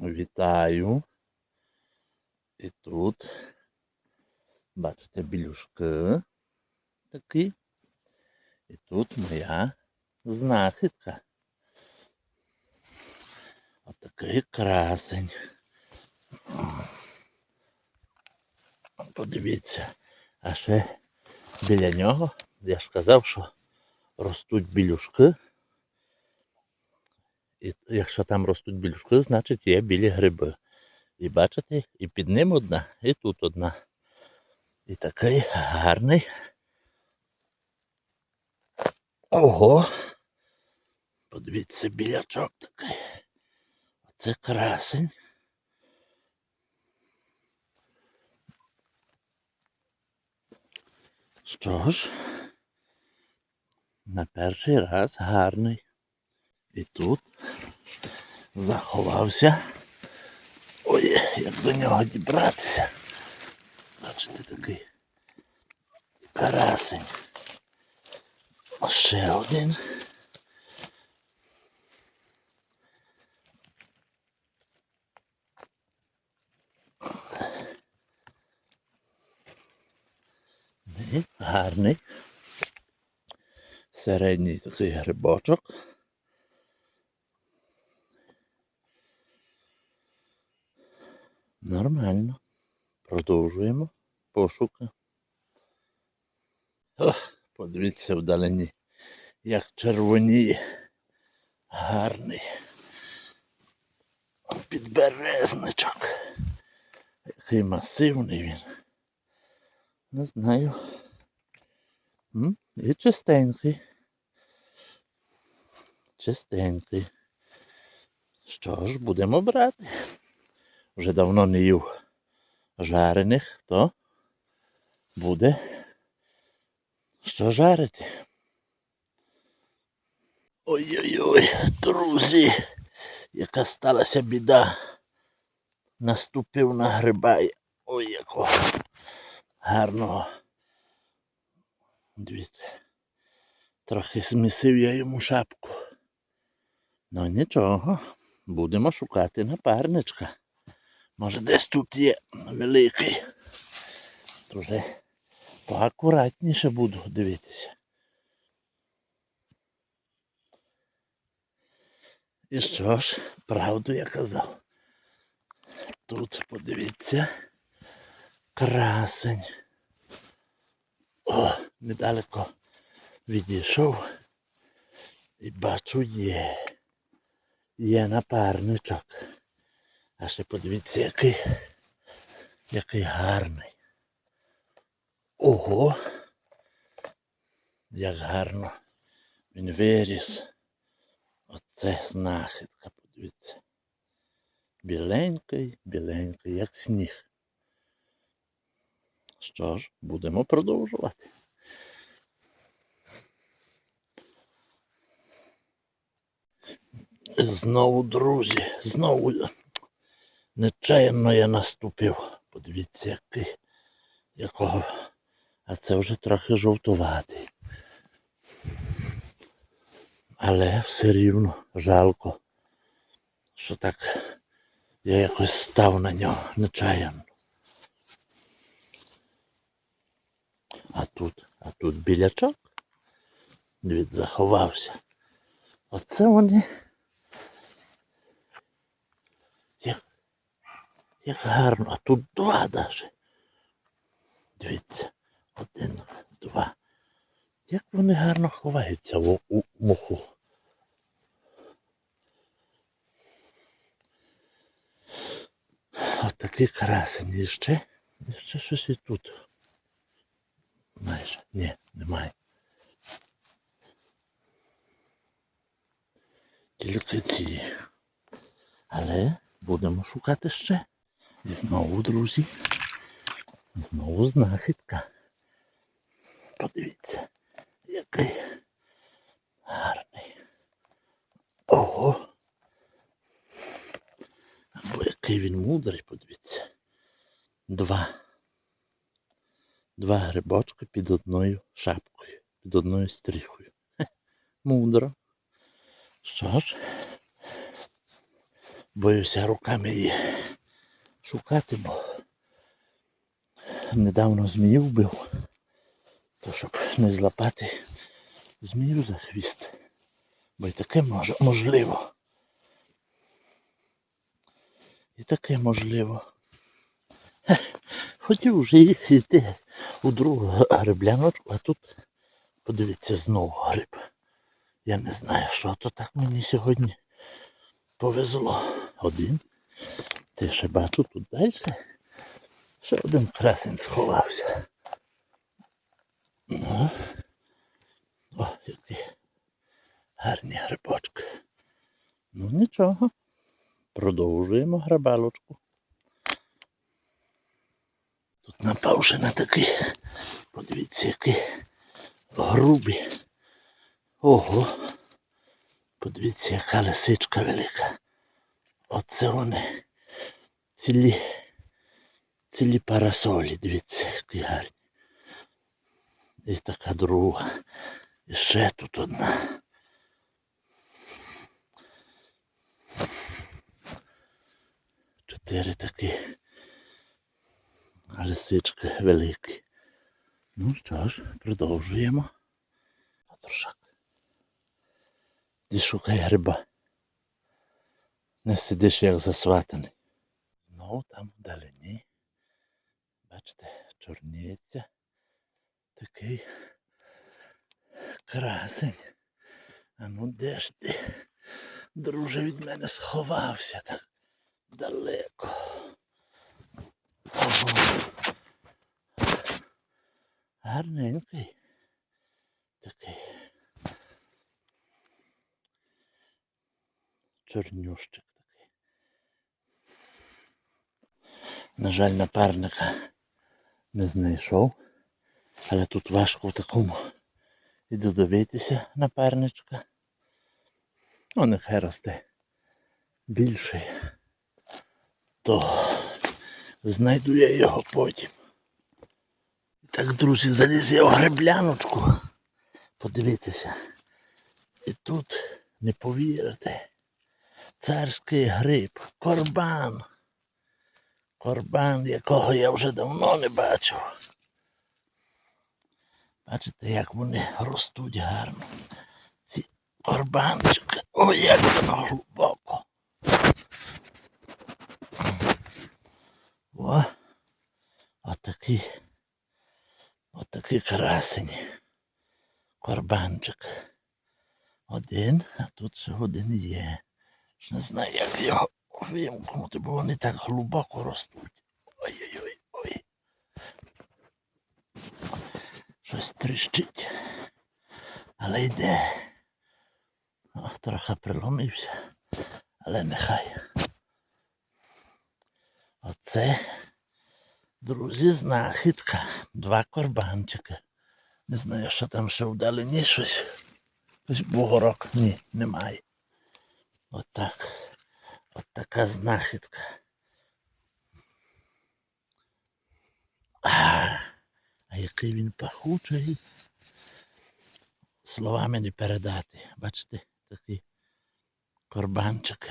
Вітаю. І тут, бачите, білюшки такі. І тут моя знахідка. Отакий красень. Подивіться. А ще біля нього, я ж казав, що ростуть білюшки. І якщо там ростуть білюшки, значить є білі гриби. І бачите, і під ним одна, і тут одна. І такий гарний. Ого! Подивіться, білячок такий. Оце красень. Що ж, на перший раз гарний. І тут заховався. Ой, як до нього дібратися. Бачите, такий карасень. Ще один. Гарний. Середній такий грибочок. Нормально. Продовжуємо пошуки. Ох, подивіться вдалині, як червоніє. Гарний. Підберезничок. Який масивний він. Не знаю. М? І чистенький. Чистенький. Що ж, будемо брати. Вже давно не їв жарених, то буде що жарити. Ой-ой-ой, друзі, яка сталася біда. Наступив на гриба. Ой, якого гарного. Дивіться. Трохи змісив я йому шапку. Ну нічого, будемо шукати напарничка. Може десь тут є великий. То вже поакуратніше буду дивитися. І що ж, правду я казав. Тут подивіться красень. О, недалеко відійшов. І бачу є. Є напарничок. А ще подивіться, який, який гарний. Ого! Як гарно він виріс. Оце знахідка, подивіться. Біленький, біленький, як сніг. Що ж, будемо продовжувати. Знову, друзі, знову нечаянно я наступив. Подивіться, який, якого. А це вже трохи жовтуватий. Але все рівно жалко, що так я якось став на нього нечаянно. А тут, а тут білячок. Від заховався. Оце вони. Як, як гарно, а тут два даже. Дивіться, один, два. Як вони гарно ховаються в, у муху. От такий красень. І ще, і ще щось і тут. Майже. Ні, немає. Тільки ці. Але будемо шукати ще. Знову, друзі. Знову знахідка. Подивіться, який гарний. Ого. Або який він мудрий, подивіться. Два. Два грибочки під одною шапкою, під одною стріхою. Хе, мудро. Що ж, боюся руками її шукати, бо недавно змію вбив, то щоб не злапати змію за хвіст. Бо й таке мож, можливо. І таке можливо. Хотів вже йти у другу грибляночку, а тут подивіться знову гриб. Я не знаю, що то так мені сьогодні повезло. Один. Ти ще бачу тут далі. Ще один красень сховався. Ну. О, які гарні грибочки. Ну нічого. Продовжуємо грабалочку. Тут напав вже на такі. Подивіться, які грубі. Ого. Подивіться, яка лисичка велика. Оце вони. Цілі. Цілі парасолі, дивіться, які гарні. І така друга. І ще тут одна. Чотири такі лисички великі. Ну що ж, продовжуємо. Патрушак. Ти шукай гриба. Не сидиш як засватаний. Знову там вдалині. Бачите, чорніється. Такий красень. А ну де ж ти, друже, від мене сховався так далеко. Ого. Гарненький. Такий. Чорнющик такий. На жаль, напарника не знайшов. Але тут важко в такому і додивитися напарничка. Ну, нехай росте більший, то знайду я його потім. Так, друзі, заліз я в гребляночку. Подивіться. І тут не повірите. Царський гриб, корбан. Корбан, якого я вже давно не бачив. Бачите, як вони ростуть гарно. Ці корбанчики. Ой, як воно глибоко. О, отакий, отакий красень. Корбанчик. Один, а тут ще один є. Не знаю, як його вимкнути, бо вони так глибоко ростуть. Ой-ой-ой. ой. Щось тріщить. Але йде. О, трохи приломився. Але нехай. Оце, друзі, знахідка. Два корбанчики. Не знаю, що там ще вдалині щось. Ось бугорок. Ні, немає. Отак. От така знахідка. А, а який він пахучий. Словами не передати. Бачите, такий корбанчик.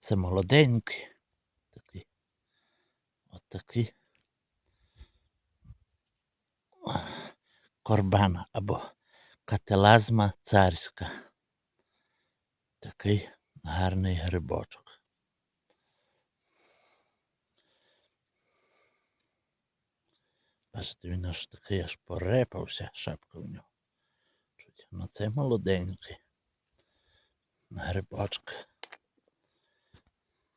Це молоденький. Такий. От такий. Корбан або кателазма царська. Такий гарний грибочок. Бачите, він аж такий аж порепався, шапка в нього. Чуть. Ну це молоденький. Грибочок.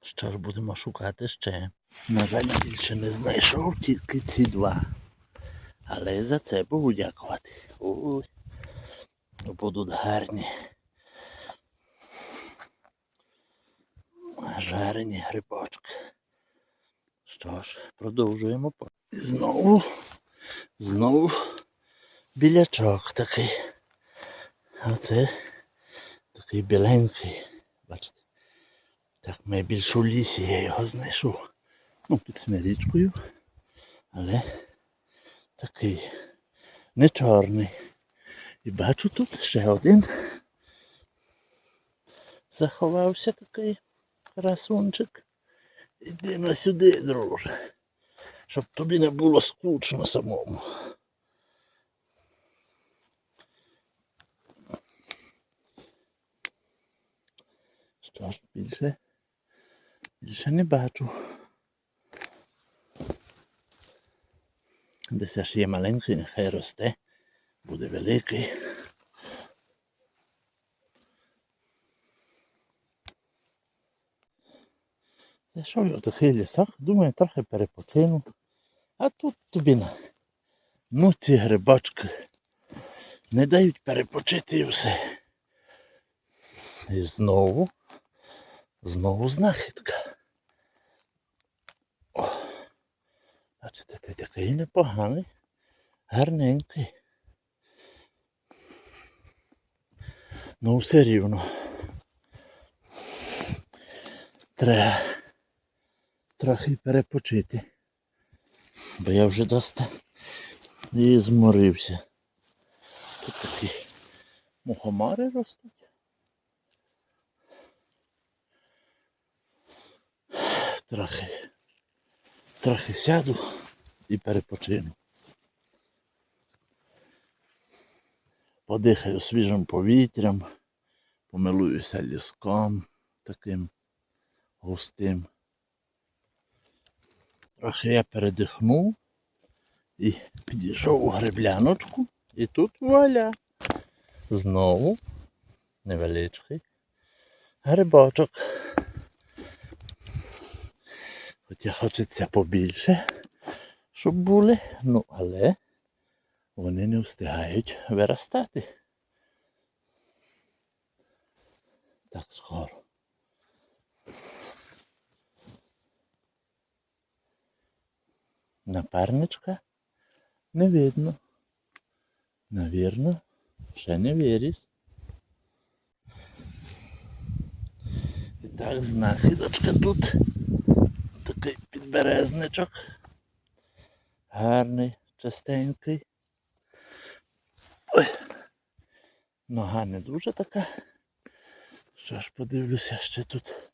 Що ж будемо шукати ще? На жаль, більше не знайшов тільки ці два. Але за це Богу дякувати. Ой, будуть гарні. Жарені грибочки. Що ж, продовжуємо. Знову, знову білячок такий. Оце такий біленький. Бачите? Так, найбільш у лісі я його знайшов. Ну, під смирічкою. Але такий не чорний. І бачу тут ще один. Заховався такий Красунчик. На сюди, друже. Щоб тобі не було скучно самому. Що ж, більше, більше не бачу. Десь аж є маленький, нехай росте, буде великий. Зайшов я в такий лісок, думаю, трохи перепочину. А тут тобі на. Ну ці грибочки не дають перепочити і все. І знову, знову знахідка. О, бачите, ти такий непоганий, гарненький. Ну все рівно. Треба трохи перепочити. Бо я вже доста і зморився. Тут такі мухомари ростуть. Трохи, трохи сяду і перепочину. Подихаю свіжим повітрям, помилуюся ліском таким густим. Трохи я передихнув і підійшов у гребляночку. І тут вуаля. Знову невеличкий грибочок. Хоча хочеться побільше, щоб були, ну але вони не встигають виростати. Так скоро. Напарничка не видно. Навірно, ще не виріс. І так, знахідочка тут. Такий підберезничок. Гарний, чистенький. Ой. Нога не дуже така. Що ж подивлюся ще тут.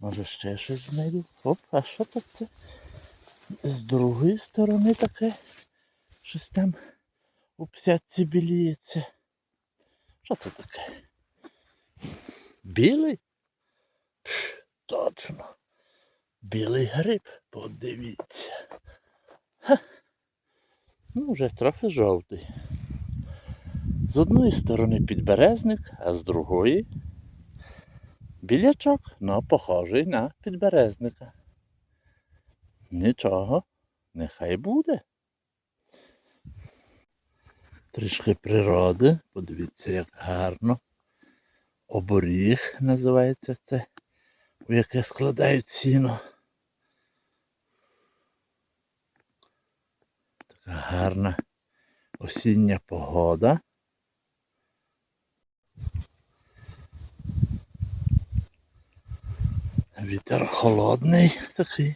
Може ще щось знайду. Оп, а що тут це? З другої сторони таке. Щось там у псятці біліється. Що це таке? Білий? Точно. Білий гриб, подивіться. Ха. Ну, вже трохи жовтий. З одної сторони підберезник, а з другої білячок, ну, похожий на підберезника. Нічого, нехай буде. Трішки природи, подивіться, як гарно. Оборіг називається це, у яке складають сіно. Така гарна осіння погода. Вітер холодний такий.